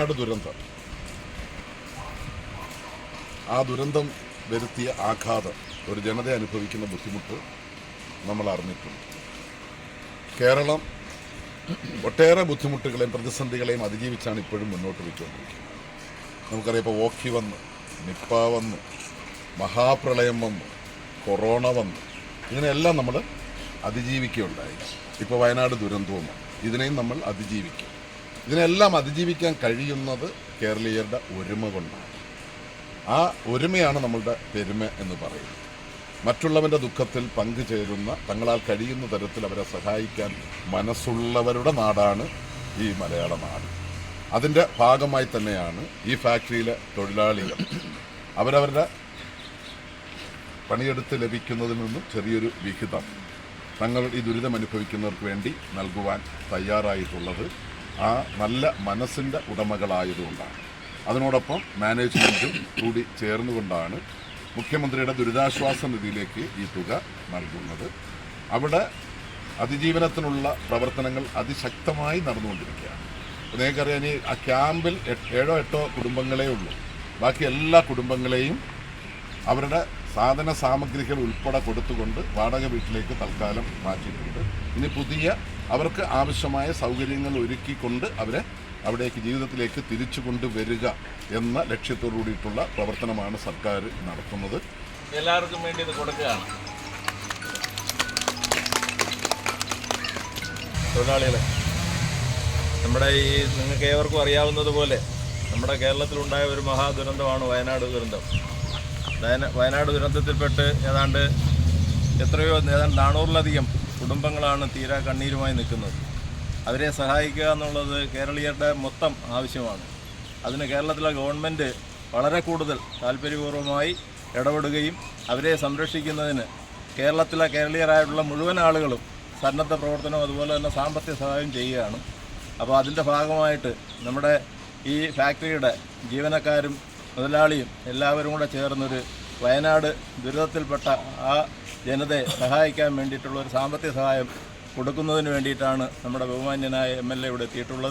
വയനാട് ദുരന്തം. ആ ദുരന്തം വരുത്തിയ ആഘാതം ഒരു ജനത അനുഭവിക്കുന്ന ബുദ്ധിമുട്ട് നമ്മൾ അറിഞ്ഞിട്ടുണ്ട്. കേരളം ഒട്ടേറെ ബുദ്ധിമുട്ടുകളെയും പ്രതിസന്ധികളെയും അതിജീവിച്ചാണ് ഇപ്പോഴും മുന്നോട്ട് പോയിക്കൊണ്ടിരിക്കുന്നത്. നമുക്കറിയാം ഇപ്പോൾ ഓഖി വന്ന് നിപ്പ വന്ന് മഹാപ്രളയം വന്നു കൊറോണ വന്നു ഇതിനെല്ലാം നമ്മൾ അതിജീവിക്കുകയുണ്ടായി. ഇപ്പോൾ വയനാട് ദുരന്തവും. ഇതിനെയും നമ്മൾ അതിജീവിക്കും. ഇതിനെല്ലാം അതിജീവിക്കാൻ കഴിയുന്നത് കേരളീയരുടെ ഒരുമ കൊണ്ടാണ്. ആ ഒരുമയാണ് നമ്മളുടെ പെരുമ എന്ന് പറയുന്നത്. മറ്റുള്ളവന്റെ ദുഃഖത്തിൽ പങ്കുചേരുന്ന തങ്ങളാൽ കഴിയുന്ന തരത്തിൽ അവരെ സഹായിക്കാൻ മനസ്സുള്ളവരുടെ നാടാണ് ഈ മലയാള നാട്. അതിന്റെ ഭാഗമായി തന്നെയാണ് ഈ ഫാക്ടറിയിലെ തൊഴിലാളികൾ. അവരവരുടെ പണിയെടുത്ത് ലഭിക്കുന്നതിൽ നിന്നും ചെറിയൊരു വിഹിതം. തങ്ങൾ ഈ ദുരിതം അനുഭവിക്കുന്നവർക്ക് വേണ്ടി നൽകുവാൻ തയ്യാറായിട്ടുള്ളത് ആ നല്ല മനസ്സിന്റെ ഉടമകളായതുകൊണ്ടാണ്. അതിനോടൊപ്പം മാനേജ്മെന്റും കൂടി ചേർന്നുകൊണ്ടാണ് മുഖ്യമന്ത്രിയുടെ ദുരിതാശ്വാസ നിധിയിലേക്ക് ഈ തുക നൽകുന്നത്. അവിടെ അതിജീവനത്തിനുള്ള പ്രവർത്തനങ്ങൾ അതിശക്തമായി നടന്നുകൊണ്ടിരിക്കുകയാണ്. നിങ്ങൾക്കറിയാം ഈ ആ ക്യാമ്പിൽ ഏഴോ എട്ടോ കുടുംബങ്ങളേ ഉള്ളൂ. ബാക്കി എല്ലാ കുടുംബങ്ങളെയും അവരുടെ സാധന സാമഗ്രികൾ ഉൾപ്പെടെ കൊടുത്തുകൊണ്ട് വാടക വീട്ടിലേക്ക് തൽക്കാലം മാറ്റിയിട്ടുണ്ട്. ഇനി പുതിയ അവർക്ക് ആവശ്യമായ സൗകര്യങ്ങൾ ഒരുക്കിക്കൊണ്ട് അവരെ അവിടേക്ക് ജീവിതത്തിലേക്ക് തിരിച്ചു കൊണ്ടുവരിക എന്ന ലക്ഷ്യത്തോടു കൂടിയിട്ടുള്ള പ്രവർത്തനമാണ് സർക്കാർ നടത്തുന്നത്. എല്ലാവർക്കും വേണ്ടി ഇത് കൊടുക്കുകയാണ്. തൊഴിലാളികളെ നമ്മുടെ ഈ നിങ്ങൾക്ക് ഏവർക്കും അറിയാവുന്നതുപോലെ നമ്മുടെ കേരളത്തിലുണ്ടായ ഒരു മഹാദുരന്തമാണ് വയനാട് ദുരന്തം. വയന- വയനാട് ദുരന്തത്തിൽപ്പെട്ട് ഏതാണ്ട് എത്രയോ ഏതാണ്ട് നാനൂറിലധികം കുടുംബങ്ങളാണ് തീരാ കണ്ണീരുമായി നിൽക്കുന്നത്. അവരെ സഹായിക്കുക എന്നുള്ളത് കേരളീയരുടെ മൊത്തം ആവശ്യമാണ്. അതിന് കേരളത്തിലെ ഗവൺമെന്റ് വളരെ കൂടുതൽ താല്പര്യപൂർവമായി ഇടപെടുകയും അവരെ സംരക്ഷിക്കുന്നതിന് കേരളത്തിലെ കേരളീയരായിട്ടുള്ള മുഴുവൻ ആളുകളും സന്നദ്ധ പ്രവർത്തനം അതുപോലെ തന്നെ സാമ്പത്തിക സഹായം ചെയ്യുകയാണ്. അപ്പോൾ അതിന്റെ ഭാഗമായിട്ട് നമ്മുടെ ഈ ഫാക്ടറിയുടെ ജീവനക്കാരും മുതലാളിയും എല്ലാവരും കൂടെ ചേർന്നൊരു വയനാട് ദുരിതത്തിൽപ്പെട്ട ആ ജനതയെ സഹായിക്കാൻ വേണ്ടിയിട്ടുള്ള ഒരു സാമ്പത്തിക സഹായം കൊടുക്കുന്നതിന് വേണ്ടിയിട്ടാണ് നമ്മുടെ ബഹുമാന്യനായ എം എൽ എ ഇവിടെ എത്തിയിട്ടുള്ളത്.